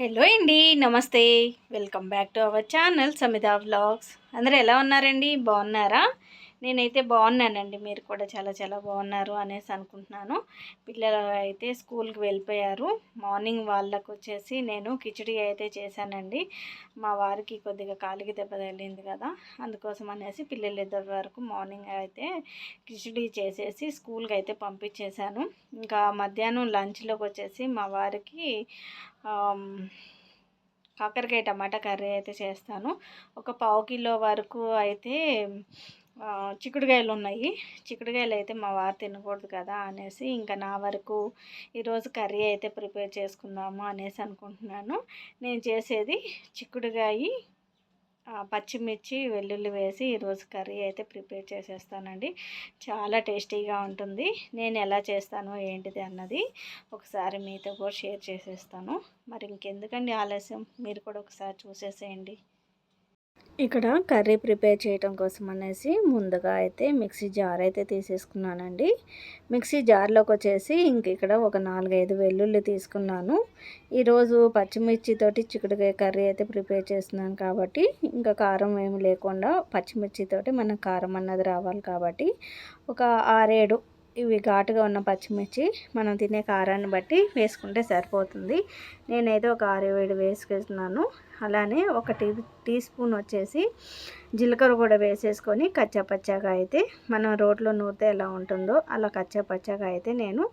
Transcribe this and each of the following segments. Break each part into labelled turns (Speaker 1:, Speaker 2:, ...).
Speaker 1: Hello అండి నమస్తే. Welcome back to our channel Samitha vlogs. అందరూ ఎలా ఉన్నారండి? బాగున్నారా? నేనైతే బాగున్నానండి. మీరు కూడా చాలా చాలా బాగున్నారు అనేసి అనుకుంటున్నాను. పిల్లలు అయితే స్కూల్కి వెళ్ళిపోయారు. మార్నింగ్ వాళ్ళకు వచ్చేసి నేను కిచడి అయితే చేశానండి. మా వారికి కొద్దిగా కాలికి దెబ్బ తగిలింది కదా అందుకోసం అనేసి పిల్లలు ఇద్దరు వరకు మార్నింగ్ అయితే కిచడి చేసేసి స్కూల్కి అయితే పంపించేశాను. ఇంకా మధ్యాహ్నం లంచ్లోకి వచ్చేసి మా వారికి కాకరకాయ టమాటా కర్రీ అయితే చేస్తాను. ఒక పావు కిలో వరకు అయితే చిక్కుడుకాయలు ఉన్నాయి. చిక్కుడుకాయలు అయితే మా వారు తినకూడదు కదా అనేసి ఇంకా నా వరకు ఈరోజు కర్రీ అయితే ప్రిపేర్ చేసుకుందాము అనేసి అనుకుంటున్నాను. నేను చేసేది చిక్కుడుకాయ పచ్చిమిర్చి వెల్లుల్లి వేసి ఈరోజు కర్రీ అయితే ప్రిపేర్ చేసేస్తానండి. చాలా టేస్టీగా ఉంటుంది. నేను ఎలా చేస్తాను ఏంటిది అన్నది ఒకసారి మీతో కూడా షేర్ చేసేస్తాను. మరి ఇంకెందుకండి ఆలస్యం? మీరు కూడా ఒకసారి చూసేసేయండి. ఇక్కడ కర్రీ ప్రిపేర్ చేయడం కోసం అనేసి ముందుగా అయితే మిక్సీ జార్ అయితే తీసేసుకున్నానండి. మిక్సీ జార్లోకి వచ్చేసి ఇంక ఇక్కడ ఒక నాలుగైదు వెల్లుల్లి తీసుకున్నాను. ఈరోజు పచ్చిమిర్చితోటి చిక్కుడుకాయ కర్రీ అయితే ప్రిపేర్ చేస్తున్నాను కాబట్టి ఇంకా కారం ఏమి లేకుండా పచ్చిమిర్చితోటి మనకు కారం అన్నది రావాలి కాబట్టి ఒక ఆరేడు ఇవి ఘాటుగా ఉన్న పచ్చిమిర్చి మనం తినే కారాన్ని బట్టి వేసుకుంటే సరిపోతుంది. నేనైతే ఒక ఆరు ఏడు అలానే ఒక టీ టీ స్పూన్ వచ్చేసి జీలకర్ర కూడా వేసేసుకొని కచ్చాపచ్చాగా అయితే మనం రోట్లో నూరితే ఎలా ఉంటుందో అలా కచ్చాపచ్చాగా అయితే నేను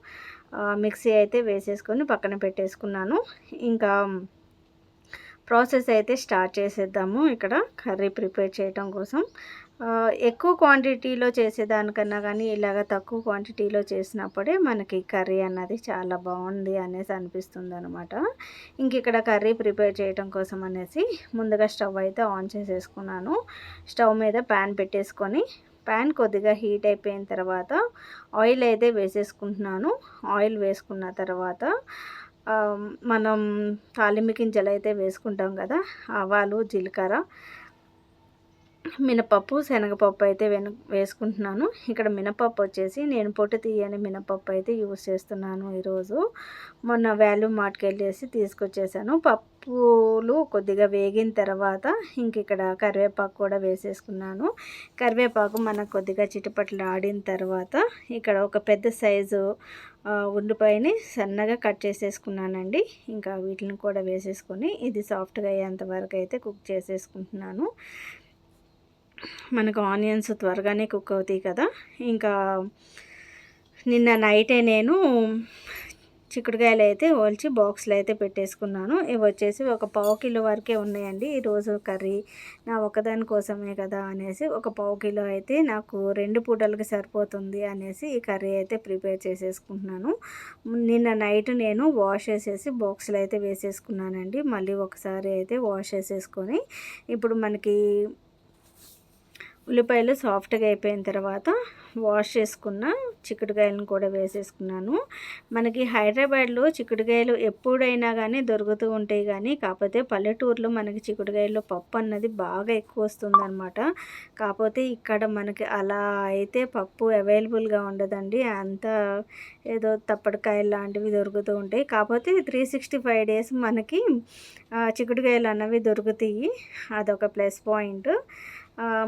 Speaker 1: మిక్సీ అయితే వేసేసుకొని పక్కన పెట్టేసుకున్నాను. ఇంకా ప్రాసెస్ అయితే స్టార్ట్ చేసేద్దాము ఇక్కడ కర్రీ ప్రిపేర్ చేయడం కోసం. ఎక్కువ క్వాంటిటీలో చేసేదానికన్నా కానీ ఇలాగ తక్కువ క్వాంటిటీలో చేసినప్పుడే మనకి కర్రీ అన్నది చాలా బాగుంది అనేసి అనిపిస్తుంది అనమాట ఇంక ఇక్కడ కర్రీ ప్రిపేర్ చేయడం కోసం అనేసి ముందుగా స్టవ్ అయితే ఆన్ చేసేసుకున్నాను. స్టవ్ మీద ప్యాన్ పెట్టేసుకొని ప్యాన్ కొద్దిగా హీట్ అయిపోయిన తర్వాత ఆయిల్ అయితే వేసేసుకుంటున్నాను. ఆయిల్ వేసుకున్న తర్వాత మనం తాలింపు గింజలు అయితే వేసుకుంటాం కదా ఆవాలు జీలకర్ర మినపప్పు శనగపప్పు అయితే వెను వేసుకుంటున్నాను. ఇక్కడ మినపప్పు వచ్చేసి నేను పొట్టు తీయని మినపప్పు అయితే యూస్ చేస్తున్నాను ఈరోజు. మొన్న వాల్యూ మార్ట్కి వెళ్ళేసి తీసుకొచ్చేసాను. పప్పులు కొద్దిగా వేగిన తర్వాత ఇంక ఇక్కడ కరివేపాకు కూడా వేసేసుకున్నాను. కరివేపాకు మనకు కొద్దిగా చిటిపట్లు ఆడిన తర్వాత ఇక్కడ ఒక పెద్ద సైజు ఉండిపోయిని సన్నగా కట్ చేసేసుకున్నానండి. ఇంకా వీటిని కూడా వేసేసుకొని ఇది సాఫ్ట్గా అయ్యేంత వరకు అయితే కుక్ చేసేసుకుంటున్నాను. మనకు ఆనియన్స్ త్వరగానే కుక్ అవుతాయి కదా. ఇంకా నిన్న నైటే నేను చిక్కుడుకాయలు అయితే ఒలిచి బాక్స్లో అయితే పెట్టేసుకున్నాను. ఇవి వచ్చేసి ఒక పావు కిలో వరకే ఉన్నాయండి. ఈరోజు కర్రీ నా ఒకదాని కోసమే కదా అనేసి ఒక పావు కిలో అయితే నాకు రెండు పూటలకి సరిపోతుంది అనేసి ఈ కర్రీ అయితే ప్రిపేర్ చేసేసుకుంటున్నాను. నిన్న నైట్ నేను వాష్ చేసేసి బాక్స్లో అయితే వేసేసుకున్నానండి. మళ్ళీ ఒకసారి అయితే వాష్ చేసేసుకొని ఇప్పుడు మనకి ఉల్లిపాయలు సాఫ్ట్గా అయిపోయిన తర్వాత వాష్ చేసుకున్న చిక్కుడుకాయలను కూడా వేసేసుకున్నాను. మనకి హైదరాబాద్లో చిక్కుడుకాయలు ఎప్పుడైనా కానీ దొరుకుతూ ఉంటాయి కానీ కాకపోతే పల్లెటూరులో మనకి చిక్కుడుకాయల్లో పప్పు అన్నది బాగా ఎక్కువ వస్తుందన్నమాట. కాకపోతే ఇక్కడ మనకి అలా అయితే పప్పు అవైలబుల్గా ఉండదండి. అంత ఏదో తప్పటికాయలు లాంటివి దొరుకుతూ ఉంటాయి. కాకపోతే త్రీ సిక్స్టీ ఫైవ్ డేస్ మనకి చిక్కుడుకాయలు అన్నవి దొరుకుతాయి. అదొక ప్లస్ పాయింట్.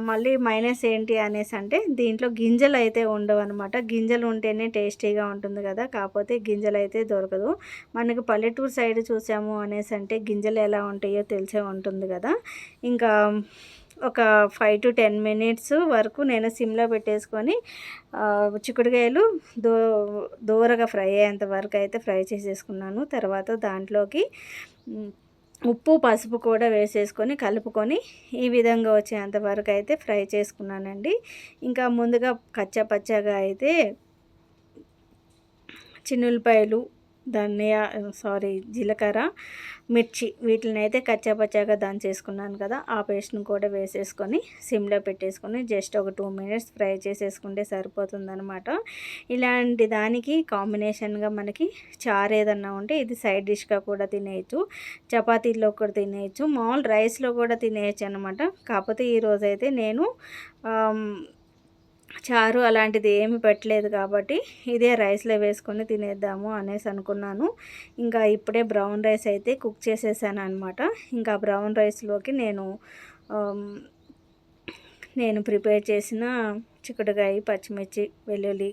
Speaker 1: మళ్ళీ మైనస్ ఏంటి అనేసి అంటే దీంట్లో గింజలు అయితే ఉండవు అనమాట గింజలు ఉంటేనే టేస్టీగా ఉంటుంది కదా. కాకపోతే గింజలు అయితే దొరకదు. మనకి పల్లెటూరు సైడ్ చూసాము అనేసి అంటే గింజలు ఎలా ఉంటాయో తెలిసే ఉంటుంది కదా. ఇంకా ఒక ఫైవ్ టు టెన్ మినిట్స్ వరకు నేను సిమ్లో పెట్టేసుకొని చిక్కుడుకాయలు దో దూరగా ఫ్రై అయ్యేంత వరకు అయితే ఫ్రై చేసేసుకున్నాను. తర్వాత దాంట్లోకి ఉప్పు పసుపు కూడా వేసేసుకొని కలుపుకొని ఈ విధంగా వచ్చేంత వరకు అయితే ఫ్రై చేసుకున్నానండి. ఇంకా ముందుగా కచ్చపచ్చగా అయితే చిన్నులపాయలు ధనియా సారీ జీలకర్ర మిర్చి వీటిని అయితే కచ్చాపచ్చాగా చేసుకున్నాను కదా ఆ పేస్ట్ని కూడా వేసేసుకొని సిమ్లో పెట్టేసుకొని జస్ట్ ఒక టూ మినిట్స్ ఫ్రై చేసేసుకుంటే సరిపోతుందనమాట ఇలాంటి దానికి కాంబినేషన్గా మనకి చారు ఏదన్నా ఉంటే ఇది సైడ్ డిష్గా కూడా తినేయచ్చు చపాతీల్లో కూడా తినేయచ్చు మామూలు రైస్లో కూడా తినేయచ్చు అనమాట కాకపోతే ఈరోజైతే నేను చారు అలాంటిది ఏమి పెట్టలేదు కాబట్టి ఇదే రైస్లో వేసుకొని తినేద్దాము అనేసి అనుకున్నాను. ఇంకా ఇప్పుడే బ్రౌన్ రైస్ అయితే కుక్ చేసేసాను అనమాట ఇంకా బ్రౌన్ రైస్లోకి నేను నేను ప్రిపేర్ చేసిన చిక్కుడుకాయ పచ్చిమిర్చి వెల్లుల్లి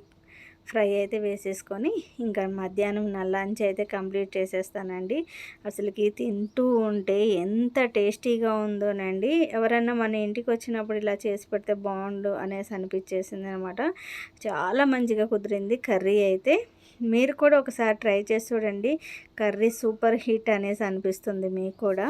Speaker 1: ఫ్రై అయితే వేసేసుకొని ఇంకా మధ్యాహ్నం నా లంచ్ అయితే కంప్లీట్ చేసేస్తానండి. అసలుకి తింటూ ఉంటే ఎంత టేస్టీగా ఉందోనండి. ఎవరన్నా మన ఇంటికి వచ్చినప్పుడు ఇలా చేసి పెడితే బాగుండు అనేసి అనిపించేసింది అనమాట చాలా మంచిగా కుదిరింది కర్రీ అయితే. మీరు కూడా ఒకసారి ట్రై చేసి చూడండి. కర్రీ సూపర్ హిట్ అనేసి అనిపిస్తుంది మీకు కూడా.